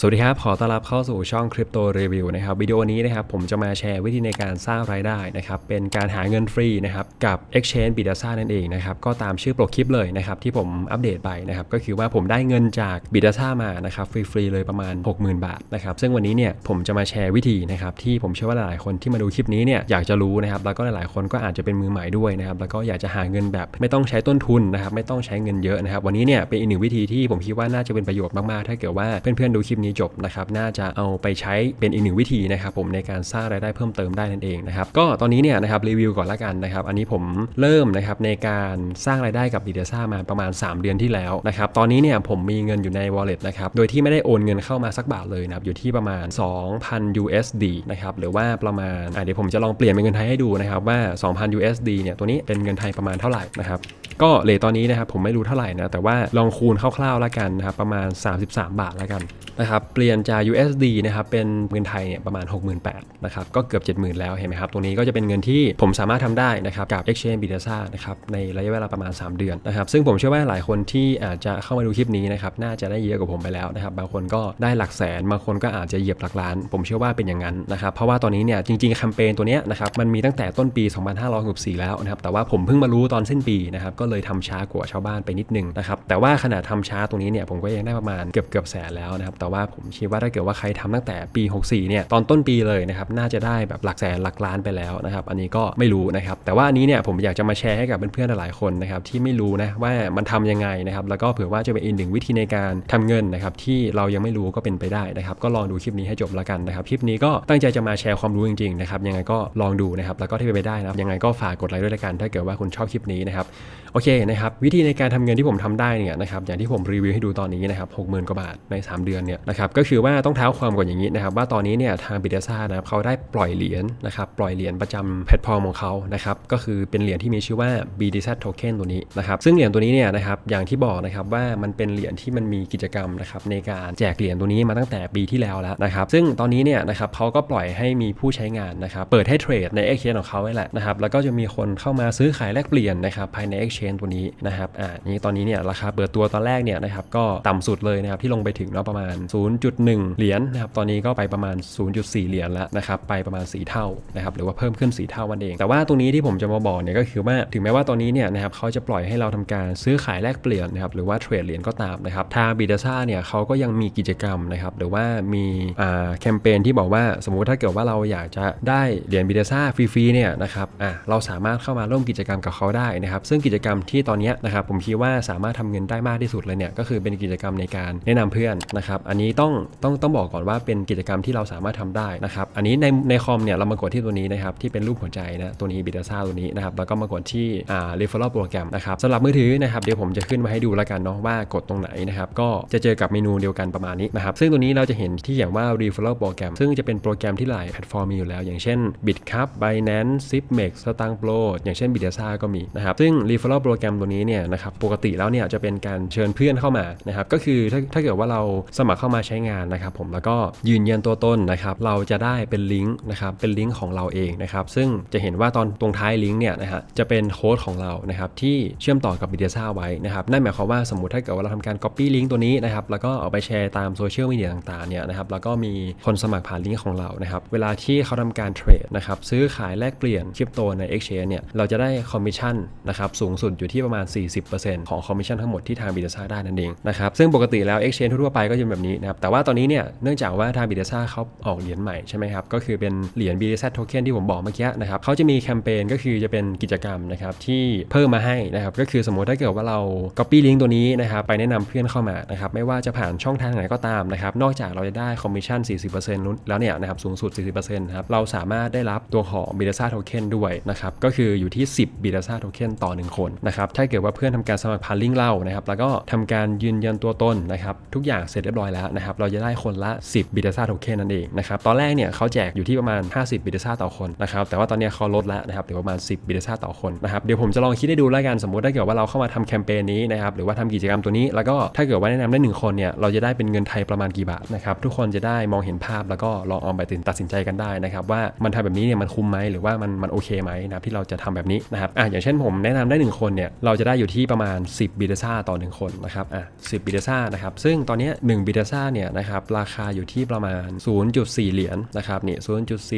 สวัสดีครับ ขอต้อนรับเข้าสู่ช่องคริปโตรีวิวนะครับวิดีโอนี้นะครับผมจะมาแชร์วิธีในการสร้างรายได้นะครับเป็นการหาเงินฟรีนะครับกับ Exchange b i t a s a นั่นเองนะครับก็ตามชื่อโปรคลิปเลยนะครับที่ผมอัปเดตไปนะครับก็คือว่าผมได้เงินจาก b i t a s a มานะครับฟรีๆเลยประมาณ 60,000 บาทนะครับซึ่งวันนี้เนี่ยผมจะมาแชร์วิธีนะครับที่ผมเชื่อว่าหลายๆคนที่มาดูคลิปนี้เนี่ยอยากจะรู้นะครับแล้วก็หลายๆคนก็อาจจะเป็นมือใหม่ด้วยนะครับแล้วก็อยากจะหาเงินแบบไม่ต้องใช้ต้นทุนนะครับไม่ต้องใช้เงินเยอะนะครับวันนี้เนี่ยเป็นอีกหนึ่งวิธีที่ผมคิดว่าน่าจะเป็นประโยชน์มากๆถ้าเกิดว่าเพื่อนๆดูคลิปนี้จบนะครับน่าจะเอาไปใช้เป็นอีกหนึ่งวิธีนะครับผมในการสร้างรายได้เพิ่มเติมได้นั่นเองนะครับก็ตอนนี้เนี่ยนะครับรีวิวก่อนละกันนะครับอันนี้ผมเริ่มนะครับในการสร้างรายได้กับ b i t a s a มาประมาณ 3 เดือนที่แล้วนะครับตอนนี้เนี่ยผมมีเงินอยู่ใน wallet นะครับโดยที่ไม่ได้โอนเงินเข้ามาสักบาทเลยนะครับอยู่ที่ประมาณ 2,000 USD นะครับหรือว่าประมาณเดี๋ยวผมจะลองเปลี่ยนเป็นเงินไทยให้ดูนะครับว่า 2,000 USD เนี่ยตัวนี้เป็นเงินไทยประมาณเท่าไหร่นะครับก็เลทตอนนี้นะครับผมไม่รู้เท่าไหร่นะแต่ว่าลองคูณคร่าวๆแล้วกันนะครับประมาณ 33 บาทแล้วกัน นะครับเปลี่ยนจาก USD นะครับเป็นเงินไทยเนี่ยประมาณ 68,000นะครับก็เกือบ 70,000 แล้วเห็นไหมครับตรงนี้ก็จะเป็นเงินที่ผมสามารถทำได้นะครับกับ Exchange b i t a s a นะครับในระยะเวลาประมาณ 3 เดือนนะครับซึ่งผมเชื่อว่าหลายคนที่อาจจะเข้ามาดูคลิปนี้นะครับน่าจะได้เยอะกว่าผมไปแล้วนะครับบางคนก็ได้หลักแสนบางคนก็อาจจะเหยียบหลักล้าน ผมเชื่อว่าเป็นอย่างนั้นนะครับเพราะว่าตอนนี้เนี่ยจริงๆแคมเปญตัวเนี้ยนะครับมันมีตั้งแต่ต้นปี 2564 แล้วนะครับแต่ว่าผมเพิ่งมารู้ตอนสิ้นปีนะครับก็เลยทำช้ากว่าชาวบ้านไปนิดนึงนะครับแต่ว่าขนาดทำช้าตรงนี้เนี่ยผมก็ยังได้ประมาณเกือบเกือบแสนแล้วนะครับแต่ว่าผมคิดว่าถ้าเกิดว่าใครทำตั้งแต่ปี 64 เนี่ยตอนต้นปีเลยนะครับน่าจะได้แบบหลักแสนหลักล้านไปแล้วนะครับอันนี้ก็ไม่รู้นะครับแต่ว่าอันนี้เนี่ยผมอยากจะมาแชร์ให้กับเพื่อนๆหลายคนนะครับที่ไม่รู้นะว่ามันทำยังไงนะครับแล้วก็เผื่อว่าจะเป็นอีกหนึ่งวิธีในการทำเงินนะครับที่เรายังไม่รู้ก็เป็นไปได้นะครับก็ลองดูคลิปนี้ให้จบแล้วกันนะครับคลิปนี้ก็ตั้งใจจะมาแชร์ความรู้จริงๆนะครับยังไงก็ลองดูนะครับแล้วก็ที่เป็นไปได้นะครับยังไงก็ฝากกดไลค์ด้วยละกัน ถ้าเกิดว่าคุณชอบคลิปนี้นะครับโอเคนะครับวิธีในการทำเงินที่ผมทำได้เนี่ยนะครับอย่างที่ผมรีวิวให้ดูตอนนี้นะครับ60,000กว่าบาทใน 3 เดือนเนี่ยนะครับก็คือว่าต้องเท้าความก่อนอย่างนี้นะครับว่าตอนนี้เนี่ยทางบิ t ซ่านะครับเขาได้ปล่อยเหรียญนะครับปล่อยเหรียญประจำแพลตฟอร์มของเขานะครับก็คือเป็นเหรียญที่มีชื่อว่า BTZ Token ตัวนี้นะครับซึ่งเหรียญตัวนี้เนี่ยนะครับอย่างที่บอกนะครับว่ามันเป็นเหรียญที่มันมีกิจกรรมนะครับในการแจกเหรียญตัวนี้มาตั้งแต่ปีที่แล้วแล้วนะครับซึ่งตอนนี้เนี่ยนะครับเขาก็ปล่อยให้มีผู้ใช้งานนะครับเปิดให้เทรดใน Exchange ของเขาไว้แหละนะครับแล้วก็จะมีคนเข้ามาซื้อขายแลกเปลี่ยนนะครับภายใน Exchange ตัวนี้นะครับอ่านี่ตอนนี้เนี่ยราคาเปิดตัวตอนแรกเนี่ยนะครับก็ต่ำสุดเลยนะครับที่ลงไปถึงเนาะประมาณ0.1 เหรียญนะครับ ตอนนี้ก็ไปประมาณ 0.4 เหรียญแล้วนะครับ ไปประมาณ 4 เท่านะครับ หรือว่าเพิ่มขึ้น 4 เท่าวันเอง แต่ว่าตรงนี้ที่ผมจะมาบอกเนี่ยก็คือว่า ถึงแม้ว่าตอนนี้เนี่ยนะครับเขาจะปล่อยให้เราทำการซื้อขายแลกเปลี่ยนนะครับ หรือว่าเทรดเหรียญก็ตามนะครับ ทางบีดาซ่าเนี่ยเขาก็ยังมีกิจกรรมนะครับ หรือว่ามีอ่าแคมเปญที่บอกว่า สมมุติถ้าเกิดว่าเราอยากจะได้เหรียญบีดาซ่าฟรีๆเนี่ยนะครับ อะ เราสามารถเข้ามาร่วมกิจกรรมกับเขาได้นะครับ ซึ่งกิจกรรมที่ตอนนี้นะครับผมคิดว่าสามารถทำเงินได้มากที่สุดเลยเนี่ยก็คือเป็นกิจกรรมในการแนะนำเพื่อนนะครับอันนี้ต้องต้องต้องบอกก่อนว่าเป็นกิจกรรมที่เราสามารถทำได้นะครับ อันนี้ในในคอมเนี่ยเรามากดที่ตัวนี้นะครับที่เป็นรูปหัวใจนะตัวนี้บิดาซ่าตัวนี้นะครับแล้วก็มากดที่อ่า referral โปรแกรมนะครับสำหรับมือถือนะครับเดี๋ยวผมจะขึ้นมาให้ดูแล้วกันเนาะว่ากดตรงไหนนะครับก็จะเจอกับเมนูเดียวกันประมาณนี้นะครับซึ่งตัวนี้เราจะเห็นที่อย่างว่า referral โปรแกรมซึ่งจะเป็นโปรแกรมที่หลายแพลตฟอร์มมีอยู่แล้ว อย่างเช่น Bitcup Binance Zipmex สตางค์ Pro อย่างเช่น b i t a s a ก็มีนะครับซึ่ง referral โปรแกรมตัวนี้เนี่ยนะครับปกติแล้วเนี่ยจะเป็นการเชิญเพื่อนเข้ามานะครับก็คือถ้าถ้าเกิดว่าเราสมัครเข้ามาใช้งานนะครับผมแล้วก็ยืนยันตัวตนนะครับเราจะได้เป็นลิงก์นะครับเป็นลิงก์ของเราเองนะครับซึ่งจะเห็นว่าตอนตรงท้ายลิงก์เนี่ยนะฮะจะเป็นโค้ดของเรานะครับที่เชื่อมต่อกับ b i t a s a ไว้นะครับนั่นหมายความว่าสมมติถ้าเกิดว่าเราทำการ Copy ลิงก์ตัวนี้นะครับแล้วก็เอาไปแชร์ตามโซเชียลมีเดียต่างๆเนี่ยนะครับแล้วก็มีคนสมัครผ่านลิงก์ของเรานะครับเวลาที่เขาทำการเทรดนะครับซื้อขายแลกเปลี่ยนคริปโตใน Exchange เนี่ยเราจะได้คอมมิชชั่นนะครับสูงสุดอยู่ที่ประมาณ 40%ของคอมมิชชั่นทั้งหมดที่ทาง b i a s a ได้นั่นเองนะครับซึ่งปกติแล้ว Exchange ทั่วไปก็จะเป็นแบบนี้นะครับ แต่ว่าตอนนี้เนี่ยเนื่องจากว่าทาง b i t a s a เขาออกเหรียญใหม่ใช่ไหมครับ ก็คือเป็นเหรียญ BTZ Token ที่ผมบอกเมื่อกี้นะครับเขาจะมีแคมเปญก็คือจะเป็นกิจกรรมนะครับที่เพิ่มมาให้นะครับก็คือสมมติถ้าเกิดว่าเรา Copy ลิงก์ตัวนี้นะครับไปแนะนำเพื่อนเข้ามานะครับไม่ว่าจะผ่านช่องทางไหนก็ตามนะครับนอกจากเราจะได้คอมมิชชั่น 40%นู้นแล้วเนี่ยนะครับสูงสุด 40%นะครับเราสามารถได้รับตัวของ b i t a s a Token ด้วยนะครับก็คืออยู่ที่ 10 b i t a s a Token ต่อ 1 คนนะครับถ้าเกิดว่าเพื่อนทำการสมัครผ่าลิงเรานะครับแล้วก็ทำการยืนยันตัวตนนะครับทุกอย่างเสร็จเรียบร้อยแล้วนะครับเราจะได้คนละ 10 b i t a s a Token นั่นเองนะครับตอนแรกเนี่ยเขาแจกอยู่ที่ประมาณ 50 b i t a s a ต่อคนนะครับแต่ว่าตอนนี้เขาลดแล้วนะครับเหลือประมาณ 10 b i t a s a ต่อคนนะครับเดี๋ยวผมจะลองคิดให้ดูแล้วกันสมมติถ้าเกิดว่าเราเข้ามาทำแคมเปญนี้นะครับหรือว่าทำกิจกรรมตัวนี้ แล้วก็ถ้าเกิดว่าแนะนำได้หนึ่งคนเนี่ยเราจะได้เป็นเงินไทยประมาณกี่บาทนะครับทุกคนจะได้มองเห็นภาพแล้วก็ลองเอาไปตัดสินใจกันได้นะครับว่ามันทำแบบนี้เนี่ยมันคุ้มไหมหรือว่ามันมันโอเคไหมนะที่เราจะทำแบบนี้นะครับอะอย่างเช่นผมแนะนำได้ 1 คนเนี่ยเราจะได้อยู่ที่ประมาณ 10บิตซ่าต่อ 1 คนนะครับอะ10บิตซ่านะครับซึ่งตอนนี้1บิตซ่าเนี่ยนะครับราคาอยู่ที่ประมาณ 0.4 เหรียญนะครับนี่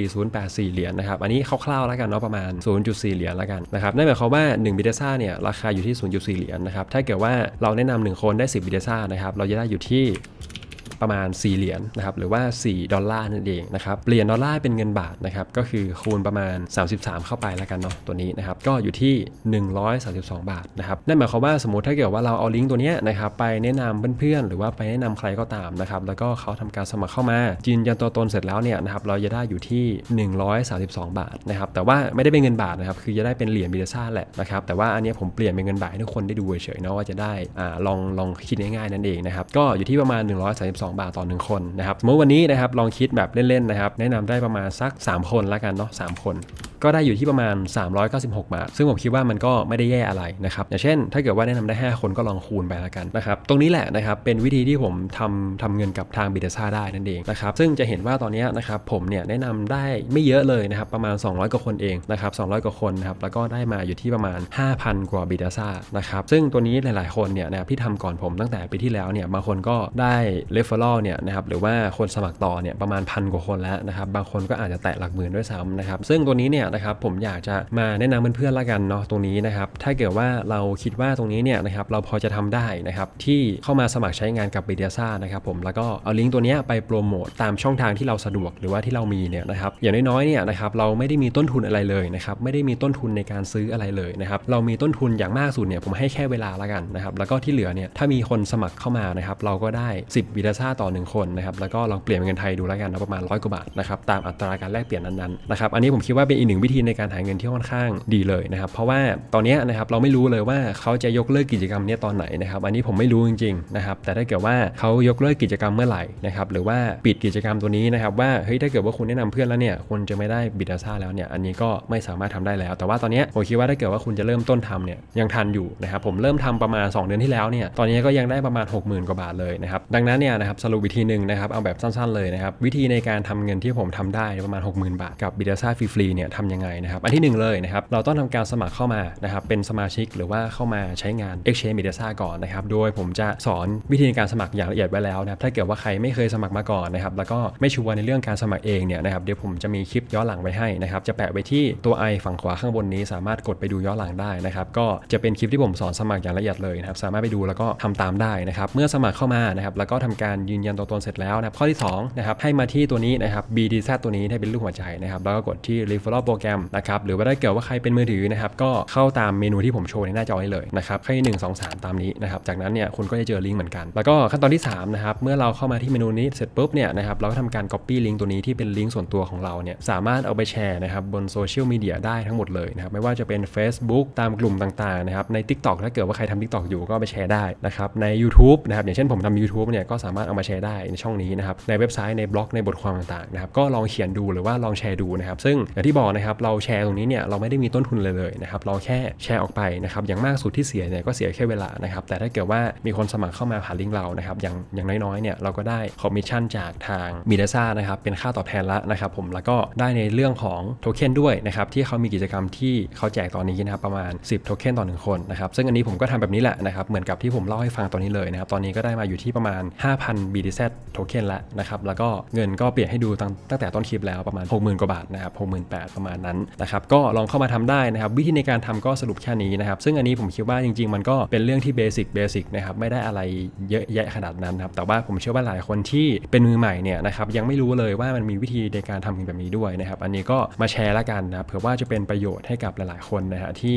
0.4084 เหรียญนะครับอันนี้คร่าวๆแล้วกันเนาะประมาณ 0.4 เหรียญแล้วกันนะครับนั่นหมายความว่า1บิเดซ่าเนี่ยราคาอยู่ที่ 0.4 เหรียญนะครับถ้าเกิดว่าเราแนะนำหนึ่งคนได้ 10บิเดซ่านะครับเราจะได้อยู่ที่ ประมาณ 4 เหรียญนะครับหรือว่า 4 ดอลลาร์นั่นเองนะครับเปลี่ยนดอลลาร์เป็นเงินบาทนะครับก็คือคูณประมาณ 33 เข้าไปแล้วกันเนาะตัวนี้นะครับก็อยู่ที่ 132 บาทนะครับนั่นหมายความว่าสมมติถ้าเกิดว่าเราเอาลิงก์ตัวนี้นะครับไปแนะนำเพื่อนๆหรือว่าไปแนะนำใครก็ตามนะครับแล้วก็เขาทำการสมัครเข้ามายืนยันตัวตนเสร็จแล้วเนี่ยนะครับเราจะได้อยู่ที่ 132 บาทนะครับแต่ว่าไม่ได้เป็นเงินบาทนะครับคือจะได้เป็นเหรียญบิลซ่าแหละนะครับแต่ว่าอันนี้ผมเปลี่ยนเป็นเงินบาทให้ทุกคนได้ดูเฉยๆเนาะว่าจะได้อ่าลองลองคิดง่ายๆนั่นเองนะครับก็อยู่ที่ประมาณ 132บาทต่อหนึ่งคนนะครับสมมติวันนี้นะครับลองคิดแบบเล่นๆนะครับแนะนำได้ประมาณสัก 3 คนละกันเนาะ3คน ก็ได้อยู่ที่ประมาณ 396 บาท ซึ่งผมคิดว่ามันก็ไม่ได้แย่อะไรนะครับอย่างเช่น ถ้าเกิดว่าแนะนำได้ 5 คนก็ลองคูณไปแล้วกันนะครับตรงนี้แหละนะครับเป็นวิธีที่ผมทำทำเงินกับทางบิดาซ่าได้นั่นเองนะครับซึ่งจะเห็นว่าตอนนี้นะครับผมเนี่ยแนะนำได้ไม่เยอะเลยนะครับประมาณ 200 กว่าคนเองนะครับ200 กว่าคนนะครับแล้วก็ได้มาอยู่ที่ประมาณ 5,000 กว่าบิดาซ่านะครับซึ่งตัวนี้หลาย ๆ คนเนี่ยนะครับที่ทำก่อนผมตั้งแต่ปีที่แล้วเนี่ยบางคนก็ได้เรฟเฟอรัลเนี่ยนะครับหรือว่าคนสมัครต่อเนี่ยประมาณพันกว่าคนแล้วนะครับบางคนก็อาจจะแตะหลักหมื่นด้วยซ้ำนะครับซึ่งตัวนี้เนี่ยนะครับผมอยากจะมาแนะนำเพื่อนๆละกันเนาะตรงนี้นะครับถ้าเกิดว่าเราคิดว่าตรงนี้เนี่ยนะครับเราพอจะทำได้นะครับที่เข้ามาสมัครใช้งานกับ b บ d ด a ซ่านะครับผมแล้วก็เอาลิงก์ตัวนี้ไปโปรโมทตามช่องทางที่เราสะดวกหรือว่าที่เรามีเนี่ยนะครับอย่างน้อยๆเนี่ยนะครับเราไม่ได้มีต้นทุนอะไรเลยนะครับไม่ได้มีต้นทุนในการซื้ออะไรเลยนะครับเรามีต้นทุนอย่างมากสุดเนี่ยผมให้แค่เวลาละกันนะครับแล้วก็ที่เหลือเนี่ยถ้ามีคนสมัครเข้ามานะครับเราก็ได้ 10บิดาซ่าต่อ 1 คนนะครับแล้วก็ลองเปลี่ยนเป็นเงินไทยดูล้วกันนะประมาณร้อยกว่าบาทนะครับตามอัตราการแลกเปลี่ยนนั้นๆนะครับอันนี้ผมคิดว่าเป็นอีกหนึ่งวิธีในการหาเงินที่ค่อนข้างดีเลยนะครับ เพราะว่าตอนนี้นะครับเราไม่รู้เลยว่าเขาจะยกเลิกกิจกรรมนี้ตอนไหนนะครับ อันนี้ผมไม่รู้จริงๆนะครับ แต่ถ้าเกิดว่าเขายกเลิกกิจกรรมเมื่อไหร่นะครับ หรือว่าปิดกิจกรรมตัวนี้นะครับว่า เฮ้ย ถ้าเกิดว่าคุณแนะนำเพื่อนแล้วเนี่ยคุณจะไม่ได้บิดาซ่าแล้วเนี่ย อันนี้ก็ไม่สามารถทำได้แล้ว แต่ว่าตอนนี้ผมคิดว่าถ้าเกิดว่าคุณจะเริ่มต้นทำเนี่ยยังทันอยู่นะครับ ผมเริ่มทำประมาณ 2 เดือนที่แล้วเนี่ย ตอนนี้ก็ยังได้ประมาณ 60,000 กว่าบาทเลยนะครับ ดังนั้นเนี่ยนะครับสรุปวิธีหนึ่งนะครับ เอาแบบสั้นๆเลยนะครับ วิธีในการทำเงินที่ผมทำได้ประมาณ 60,000 บาทกับบิดาซ่าฟรีๆเนี่ยทำยังไงนะครับ อันที่หนึ่งเลยนะครับ เราต้องทำการสมัครเข้ามานะครับ เป็นสมาชิกหรือว่าเข้ามาใช้งาน Exchange b i d a s a ก่อนนะครับ โดยผมจะสอนวิธีในการสมัครอย่างละเอียดไว้แล้วนะครับ ถ้าเกิดว่าใครไม่เคยสมัครมาก่อนนะครับ แล้วก็ไม่ชัวร์ในเรื่องการสมัครเองเนี่ยนะครับ เดี๋ยวผมจะมีคลิปย้อนหลังไว้ให้นะครับ จะแปะไว้ที่ตัวไอฝั่งขวาข้างบนนี้ สามารถกดไปดูย้อนหลังได้นะครับ ก็จะเป็นคลิปที่ผมสอนสมัครอย่างละเอียดเลยนะครับ สามารถไปดูแล้วก็ทำตามได้นะครับ เมื่อสมัครเข้ามานะครับแล้วก็ทำการยืนยันตัวตนเสร็จแล้วนะครับข้อที่สองนะครับให้มาที่ตัวนี้นะครับ BDZ ตัวนี้ให้เป็นรูปหัวใจนะครับแล้วก็กดที่ Referral Program นะครับหรือว่าถ้าเกิดว่าใครเป็นมือถือนะครับก็เข้าตามเมนูที่ผมโชว์ในหน้าจอนี้เลยนะครับแค่หนึ่งสองสามตามนี้นะครับจากนั้นเนี่ยคุณก็จะเจอลิงก์เหมือนกัน แล้วก็ขั้นตอนที่3นะครับเมื่อเราเข้ามาที่เมนูนี้เสร็จปุ๊บเนี่ยนะครับเราก็ทำการ Copy ลิงก์ตัวนี้ที่เป็นลิงก์ส่วนตัวของเราเนี่ยสามารถเอาไปแชร์นะครับบนโซเชียลมีเดียได้ทั้งหมดเลยนะครับไม่ว่าจะเป็น Facebook ตามกลุ่มต่างๆนะครับใน TikTok ถ้าเกิดว่าใครทำ TikTok อยู่ก็ไปแชร์ได้นะครับใน YouTube นะครับอย่างเช่นผมทำ YouTube เนี่ยก็สามารถเอามาแชร์ได้ในช่องนี้นะครับในเว็บไซต์ในบล็อกในบทความต่างๆนะครับก็ลองเขียนดูหรือว่าลองแชร์ดูนะครับซึ่งอย่างที่บอกนะครับเราแชร์ตรงนี้เนี่ยเราไม่ได้มีต้นทุนเลยเลยนะครับเราแค่แชร์ออกไปนะครับอย่างมากสุดที่เสียเนี่ยก็เสียแค่เวลานะครับแต่ถ้าเกิดว่ามีคนสมัครเข้ามาผ่านลิงก์เรานะครับอย่างอย่างน้อยๆเนี่ยเราก็ได้คอมมิชชั่นจากทางมีเดซ่านะครับเป็นค่าตอบแทนละนะครับผมแล้วก็ได้ในเรื่องของโทเค็นด้วยนะครับที่เขามีกิจกรรมที่เขาแจกตอนนี้นะครับประมาณ 10 โทเค็นต่อหนึ่งคนนะครับซึ่งอันนี้ผมก็ทำแบบนี้แหละนะครับเหมือนกับที่ผมเล่าให้ฟังตอนนี้เลยนะครับตอนนี้ก็ได้มาอยู่ที่ประมาณ 5,000 BTZ โทเค็นละนะครับแล้วก็เงินก็เปลี่ยนให้ดูตั้งตั้งแต่ต้นคลิปแล้วประมาณ 60,000กว่าบาทนะครับ68,000ประมาณนั้นนะครับก็ลองเข้ามาทำได้นะครับวิธีในการทำก็สรุปแค่นี้นะครับซึ่งอันนี้ผมคิดว่าจริง ๆ มันก็เป็นเรื่องที่เบสิกเบสิกนะครับไม่ได้อะไรเยอะแยะขนาดนั้นครับแต่ว่าผมเชื่อว่าหลายคนที่เป็นมือใหม่เนี่ยนะครับยังไม่รู้เลยว่ามันมีวิธีในการทำแบบนี้ด้วยนะครับอันนี้ก็มาแชร์ละกันนะเผื่อว่าจะเป็นประโยชน์ให้กับหลาย ๆ คนนะฮะที่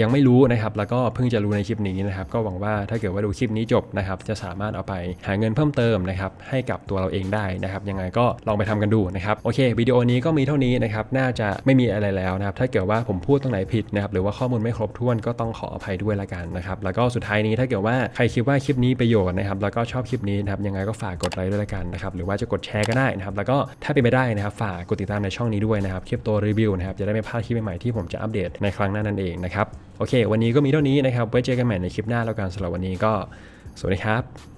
ยังไม่รู้นะครับแล้วก็เพิ่งจะรู้ในคลิปนี้นะครับก็หวังว่าถ้าเกิดว่าดูคลิปนี้จบนะครับจะสามารถเอาไปหาเงินเพิ่มเติมนะครับให้กับตัวเราเองได้นะครับยังไงก็ลองไปทำกันดูนะครับโอเควิดีโอนี้ก็มีเท่านี้นะครับน่าจะไม่มีอะไรแล้วนะครับ ถ้าเกิดว่าผมพูดตรงไหนผิดนะครับหรือว่าข้อมูลไม่ครบถ้วนก็ต้องขออภัยด้วยละกันนะครับแล้วก็สุดท้ายนี้ถ้าเกิดว่าใครคิดว่าคลิปนี้ประโยชน์นะครับแล้วก็ชอบคลิปนี้นะครับยังไงก็ฝากกดไลค์ด้วยละกันนะครับหรือว่าจะกดแชร์ก็ได้นะครับแล้วก็ถ้าเป็นไปได้นะครับฝากกดติดตามในช่องนี้ด้วยนะครับคลิปตัวรีวิวนะครับจะได้ไม่พลาดคลิปใหม่ๆที่ผมจะอัปเดตในครั้งหน้านั่นเองนะครับโอเค วันนี้ก็มีเท่านี้นะครับไว้เจอกันใหม่ในคลิปหน้าแล้วกันสำหรับวันนี้ก็สวัสดีครับ